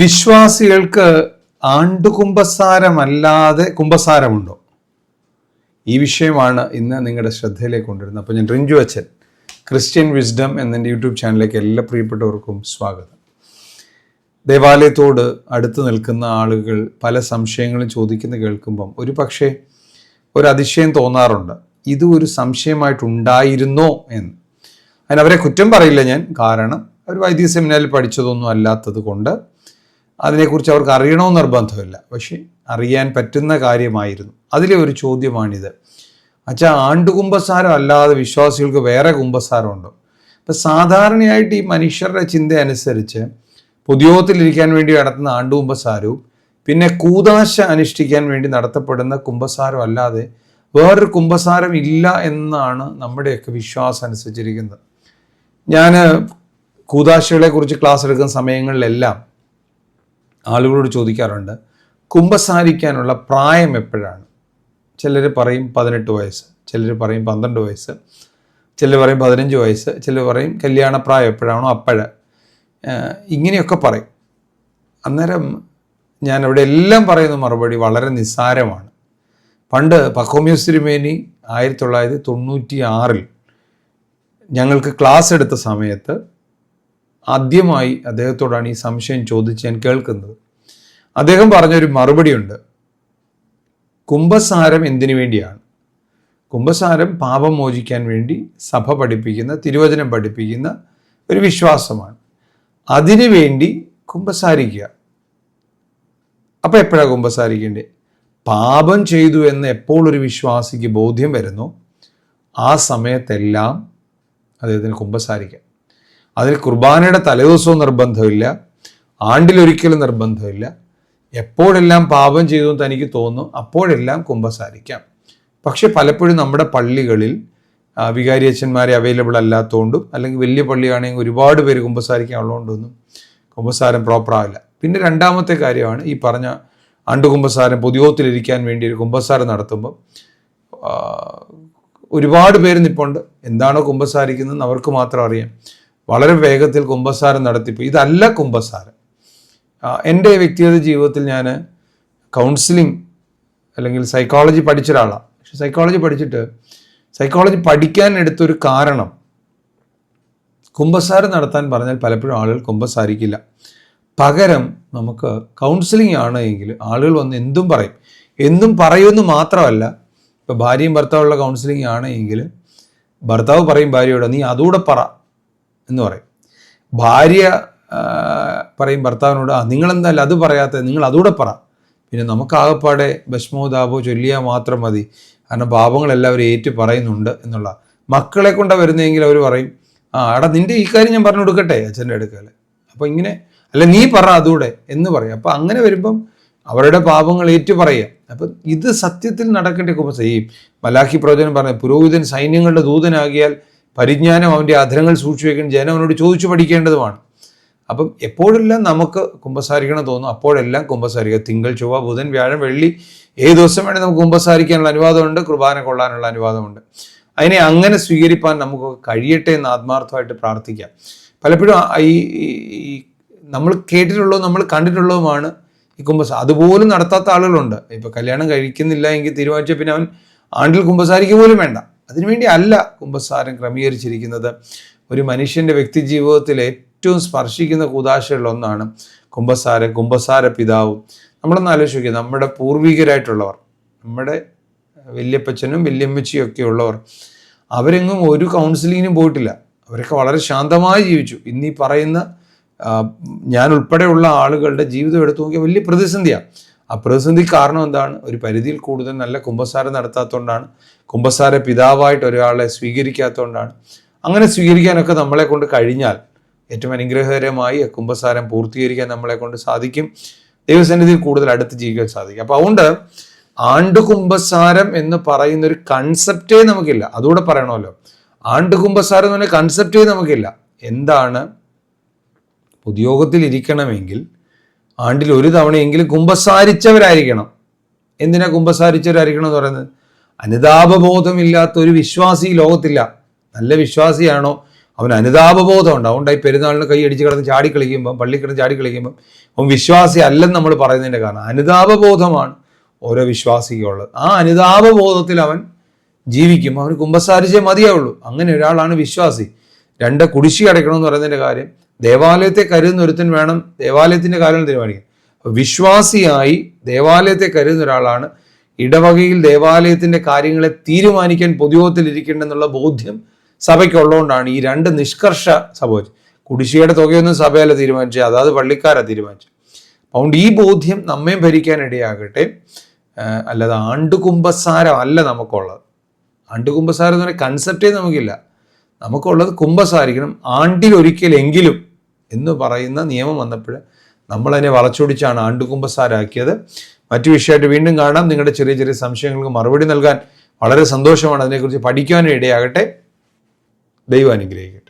വിശ്വാസികൾക്ക് ആണ്ടുകുംഭസാരമല്ലാതെ കുംഭസാരമുണ്ടോ? ഈ വിഷയമാണ് ഇന്ന് നിങ്ങളുടെ ശ്രദ്ധയിലേക്ക് കൊണ്ടുവരുന്നത്. അപ്പോൾ ഞാൻ റിഞ്ചു അച്ഛൻ ക്രിസ്ത്യൻ വിസ്ഡം എന്നെന്റെ യൂട്യൂബ് ചാനലിലേക്ക് എല്ലാ പ്രിയപ്പെട്ടവർക്കും സ്വാഗതം. ദേവാലയത്തോട് അടുത്ത് നിൽക്കുന്ന ആളുകൾ പല സംശയങ്ങളും ചോദിക്കുന്ന കേൾക്കുമ്പം ഒരു പക്ഷേ ഒരു അതിശയം തോന്നാറുണ്ട്. ഇത് ഒരു സംശയമായിട്ടുണ്ടായിരുന്നോ എന്ന്. അതിനവരെ കുറ്റം പറയില്ല ഞാൻ. കാരണം അവർ വൈദ്യ സെമിനാറിൽ പഠിച്ചതൊന്നും അല്ലാത്തത് കൊണ്ട് അതിനെക്കുറിച്ച് അവർക്ക് അറിയണമെന്ന് നിർബന്ധമില്ല. പക്ഷേ അറിയാൻ പറ്റുന്ന കാര്യമായിരുന്നു. അതിലെ ഒരു ചോദ്യമാണിത്. അച്ഛാ ആണ്ടുകുംഭസാരം അല്ലാതെ വിശ്വാസികൾക്ക് വേറെ കുംഭസാരമുണ്ടോ? അപ്പം സാധാരണയായിട്ട് ഈ മനുഷ്യരുടെ ചിന്ത അനുസരിച്ച് പൊതുയോഗത്തിലിരിക്കാൻ വേണ്ടി നടത്തുന്ന ആണ്ടുകുംഭസാരവും പിന്നെ കൂതാശ അനുഷ്ഠിക്കാൻ വേണ്ടി നടത്തപ്പെടുന്ന കുംഭസാരം അല്ലാതെ വേറൊരു കുംഭസാരം ഇല്ല എന്നാണ് നമ്മുടെയൊക്കെ വിശ്വാസം അനുസരിച്ചിരിക്കുന്നത്. ഞാൻ കൂതാശകളെ കുറിച്ച് ക്ലാസ് എടുക്കുന്ന സമയങ്ങളിലെല്ലാം ആളുകളോട് ചോദിക്കാറുണ്ട് കുംഭസാരിക്കാനുള്ള പ്രായം എപ്പോഴാണ്? ചിലർ പറയും പതിനെട്ട് വയസ്സ് ചിലർ പറയും പന്ത്രണ്ട് വയസ്സ് ചിലർ പറയും പതിനഞ്ച് വയസ്സ് ചിലർ പറയും കല്യാണപ്രായം എപ്പോഴാണോ അപ്പോഴ്. ഇങ്ങനെയൊക്കെ പറയും. അന്നേരം ഞാൻ അവിടെ എല്ലാം പറയുന്ന മറുപടി വളരെ നിസ്സാരമാണ്. പണ്ട് പക്കോമ്യൂസ് തിരുമേനി ആയിരത്തി തൊള്ളായിരത്തി തൊണ്ണൂറ്റി ആറിൽ ഞങ്ങൾക്ക് ക്ലാസ് എടുത്ത സമയത്ത് ആദ്യമായി അദ്ദേഹത്തോടാണ് ഈ സംശയം ചോദിച്ച് ഞാൻ കേൾക്കുന്നത്. അദ്ദേഹം പറഞ്ഞൊരു മറുപടിയുണ്ട്. കുംഭസാരം എന്തിനു വേണ്ടിയാണ്? കുംഭസാരം പാപം മോചിക്കാൻ വേണ്ടി സഭ പഠിപ്പിക്കുന്ന തിരുവചനം പഠിപ്പിക്കുന്ന ഒരു വിശ്വാസമാണ്. അതിനു വേണ്ടി കുംഭസാരിക്കുക. അപ്പോൾ എപ്പോഴാണ് കുംഭസാരിക്കേണ്ടത് പാപം ചെയ്തു എന്ന് എപ്പോൾ ഒരു വിശ്വാസിക്ക് ബോധ്യം വരുന്നു? ആ സമയത്തെല്ലാം അദ്ദേഹത്തിന് കുംഭസാരിക്കാം. അതിൽ കുർബാനയുടെ തലേദിവസവും നിർബന്ധമില്ല ആണ്ടിലൊരിക്കലും നിർബന്ധമില്ല. എപ്പോഴെല്ലാം പാപം ചെയ്തു തനിക്ക് തോന്നും അപ്പോഴെല്ലാം കുംഭസാരിക്കാം. പക്ഷെ പലപ്പോഴും നമ്മുടെ പള്ളികളിൽ വികാരി അച്ഛന്മാരെ അവൈലബിൾ അല്ലാത്തതുകൊണ്ടും അല്ലെങ്കിൽ വലിയ പള്ളിയാണെങ്കിൽ ഒരുപാട് പേര് കുംഭസാരിക്കാനുള്ളതുകൊണ്ടൊന്നും കുംഭസാരം പ്രോപ്പർ ആവില്ല. പിന്നെ രണ്ടാമത്തെ കാര്യമാണ് ഈ പറഞ്ഞ ആണ്ടുകുംഭസാരം പൊതുയോഗത്തിലിരിക്കാൻ വേണ്ടി ഒരു കുംഭസാരം നടത്തുമ്പോൾ ഒരുപാട് പേര് നിപ്പുണ്ട്. എന്താണോ കുംഭസാരിക്കുന്നതെന്ന് അവർക്ക് മാത്രം അറിയാം. വളരെ വേഗത്തിൽ കുംഭസാരം നടത്തിപ്പോയി. ഇതല്ല കുംഭസാരം. എന്റെ വ്യക്തിഗത ജീവിതത്തിൽ ഞാൻ കൗൺസിലിംഗ് അല്ലെങ്കിൽ സൈക്കോളജി പഠിച്ച ഒരാളാണ് പക്ഷെ സൈക്കോളജി പഠിച്ചിട്ട് സൈക്കോളജി പഠിക്കാൻ എടുത്തൊരു കാരണം കുംഭസാരം നടത്താൻ പറഞ്ഞാൽ പലപ്പോഴും ആളുകൾ കുംഭസാരിക്കില്ല. പകരം നമുക്ക് കൗൺസിലിംഗ് ആണ് എങ്കിൽ ആളുകൾ വന്ന് എന്തും പറയും. എന്തും പറയുമെന്ന് മാത്രമല്ല ഇപ്പോൾ ഭാര്യയും ഭർത്താവുള്ള കൗൺസിലിംഗ് ആണ് എങ്കിൽ ഭർത്താവ് പറയും ഭാര്യയോട് നീ അതുകൂടെ പറ. എന്ന് പറയും. ഭാര്യ പറയും ഭർത്താവിനോട് ആ നിങ്ങളെന്തായാലും അത് പറയാത്തത് നിങ്ങൾ അതുകൂടെ പറ. പിന്നെ നമുക്കാകപ്പാടെ ഭസ്മോ ദാബോ ചൊല്ലിയാൽ മാത്രം മതി. കാരണം പാപങ്ങളെല്ലാവരും ഏറ്റു പറയുന്നുണ്ട് എന്നുള്ള. മക്കളെ കൊണ്ടാണ് വരുന്നതെങ്കിൽ അവർ പറയും ആ എടാ നിന്റെ ഈ കാര്യം ഞാൻ പറഞ്ഞു കൊടുക്കട്ടെ അച്ഛന്റെ അടുക്കൽ അപ്പോൾ ഇങ്ങനെ അല്ല നീ പറ അതുകൂടെ എന്ന് പറയും. അപ്പോൾ അങ്ങനെ വരുമ്പം അവരുടെ പാപങ്ങൾ ഏറ്റു പറയുക. അപ്പം ഇത് സത്യത്തിൽ നടക്കേണ്ട കുമ്പോൾ ചെയ്യും. മലാഖി പ്രവചനം പറഞ്ഞ പുരോഹിതൻ സൈന്യങ്ങളുടെ ദൂതനാകിയാൽ പരിജ്ഞാനം അവന്റെ അധരങ്ങൾ സൂക്ഷിച്ചു വയ്ക്കണം ജനം അവനോട് ചോദിച്ചു പഠിക്കേണ്ടതുമാണ്. അപ്പം എപ്പോഴെല്ലാം നമുക്ക് കുമ്പസാരിക്കണം തോന്നും? അപ്പോഴെല്ലാം കുമ്പസാരിക്കുക. തിങ്കൾ ചൊവ്വ ബുധൻ വ്യാഴം വെള്ളി ഏത് ദിവസം വേണേൽ നമുക്ക് കുമ്പസാരിക്കാനുള്ള അനുവാദമുണ്ട്. കുർബാന കൊള്ളാനുള്ള അനുവാദമുണ്ട്. അതിനെ അങ്ങനെ സ്വീകരിപ്പാൻ നമുക്ക് കഴിയട്ടെ എന്ന് ആത്മാർത്ഥമായിട്ട് പ്രാർത്ഥിക്കാം. പലപ്പോഴും ഈ നമ്മൾ കേട്ടിട്ടുള്ളതും നമ്മൾ കണ്ടിട്ടുള്ളതുമാണ് ഈ കുമ്പസ അതുപോലും നടത്താത്ത ആളുകളുണ്ട്. ഇപ്പം കല്യാണം കഴിക്കുന്നില്ല എങ്കിൽ തീരുമാനിച്ച പിന്നെ അവൻ ആണ്ടിൽ കുമ്പസാരിക്കുക പോലും വേണ്ട. അതിനുവേണ്ടി അല്ല കുംഭസാരം ക്രമീകരിച്ചിരിക്കുന്നത്. ഒരു മനുഷ്യന്റെ വ്യക്തി ജീവിതത്തിൽ ഏറ്റവും സ്പർശിക്കുന്ന കൂതാശകളിലൊന്നാണ് കുമ്പസാരം കുംഭസാര പിതാവും. നമ്മളൊന്ന് ആലോചിക്കുക നമ്മുടെ പൂർവികരായിട്ടുള്ളവർ നമ്മുടെ വല്യപ്പച്ചനും വല്യമ്മച്ചിയും ഒക്കെ ഉള്ളവർ അവരെങ്ങും ഒരു കൗൺസിലിങ്ങിനും പോയിട്ടില്ല. അവരൊക്കെ വളരെ ശാന്തമായി ജീവിച്ചു. ഇന്നീ പറയുന്ന ഞാൻ ഉൾപ്പെടെയുള്ള ആളുകളുടെ ജീവിതം എടുത്തു നോക്കിയാൽ വലിയ പ്രതിസന്ധിയാണ്. ആ പ്രതിസന്ധി കാരണം എന്താണ്? ഒരു പരിധിയിൽ കൂടുതൽ നല്ല കുംഭസാരം നടത്താത്തതുകൊണ്ടാണ് കുംഭസാര പിതാവായിട്ട് ഒരാളെ സ്വീകരിക്കാത്തതുകൊണ്ടാണ് അങ്ങനെ സ്വീകരിക്കാനൊക്കെ നമ്മളെ കൊണ്ട് കഴിഞ്ഞാൽ ഏറ്റവും അനുഗ്രഹകരമായി കുംഭസാരം പൂർത്തീകരിക്കാൻ നമ്മളെ കൊണ്ട് സാധിക്കും. ദൈവസന്നിധിയിൽ കൂടുതൽ അടുത്ത് ജീവിക്കാൻ സാധിക്കും. അപ്പോൾ അതുകൊണ്ട് ആണ്ടുകുംഭസാരം എന്ന് പറയുന്ന ഒരു കൺസെപ്റ്റേ നമുക്കില്ല. അതുകൂടെ പറയണമല്ലോ. ആണ്ടുകുംഭസാരം എന്ന് പറഞ്ഞ കൺസെപ്റ്റേ നമുക്കില്ല. എന്താണ്? ഉദ്യോഗത്തിൽ ഇരിക്കണമെങ്കിൽ ആണ്ടിൽ ഒരു തവണയെങ്കിലും കുമ്പസാരിച്ചവരായിരിക്കണം. എന്തിനാ കുമ്പസാരിച്ചവരായിരിക്കണം എന്ന് പറയുന്നത്? അനുതാപബോധമില്ലാത്ത ഒരു വിശ്വാസി ലോകത്തില്ല. നല്ല വിശ്വാസിയാണോ? അവൻ അനുതാപബോധം ഉണ്ട്. അതുകൊണ്ടായി പെരുന്നാളിന് കൈ അടിച്ച് കിടന്ന് ചാടി കളിക്കുമ്പം പള്ളി കിടന്ന് ചാടി കളിക്കുമ്പം അവൻ വിശ്വാസി അല്ലെന്ന് നമ്മൾ പറയുന്നതിന്റെ കാരണം അനുതാപബോധമാണ് ഓരോ വിശ്വാസിക്കുള്ളത് ആ അനുതാപബോധത്തിൽ അവൻ ജീവിക്കും. അവന് കുമ്പസാരിച്ചേ മതിയാവുള്ളൂ. അങ്ങനെ ഒരാളാണ് വിശ്വാസി. രണ്ട് കുടിശ്ശി അടയ്ക്കണമെന്ന് പറയുന്നതിന്റെ കാര്യം ദേവാലയത്തെ കരുതുന്ന ഒരുത്തൻ വേണം ദേവാലയത്തിന്റെ കാര്യങ്ങൾ തീരുമാനിക്കാൻ. വിശ്വാസിയായി ദേവാലയത്തെ കരുതുന്ന ഒരാളാണ് ഇടവകയിൽ ദേവാലയത്തിന്റെ കാര്യങ്ങളെ തീരുമാനിക്കാൻ പൊതുയോഗത്തിൽ ഇരിക്കേണ്ടെന്നുള്ള ബോധ്യം സഭയ്ക്കുള്ളതുകൊണ്ടാണ് ഈ രണ്ട് നിഷ്കർഷ സംഭവിച്ചത് കുടിശ്ശിയുടെ തുകയൊന്നും സഭയല്ല തീരുമാനിച്ചത് അതാത് പള്ളിക്കാരാണ് തീരുമാനിച്ചത്. അതുകൊണ്ട് ഈ ബോധ്യം നമ്മയും ഭരിക്കാനിടയാകട്ടെ. അല്ലാതെ ആണ്ടുകുംഭസാരം അല്ല നമുക്കുള്ളത്. ആണ്ടുകുംഭസാരം എന്ന് പറയുന്ന കൺസെപ്റ്റേ നമുക്കില്ല. നമുക്കുള്ളത് കുംഭസാരിക്കണം. ആണ്ടിൽ ഒരിക്കലെങ്കിലും എന്ന് പറയുന്ന നിയമം വന്നപ്പോൾ നമ്മളതിനെ വളച്ചൊടിച്ചാണ് ആണ്ടുകുമ്പസാരാക്കിയത്. മറ്റു വിഷയമായിട്ട് വീണ്ടും കാണാം. നിങ്ങളുടെ ചെറിയ ചെറിയ സംശയങ്ങൾക്ക് മറുപടി നൽകാൻ വളരെ സന്തോഷമാണ്. അതിനെക്കുറിച്ച് പഠിക്കാനും ഇടയാകട്ടെ. ദൈവം അനുഗ്രഹിക്കും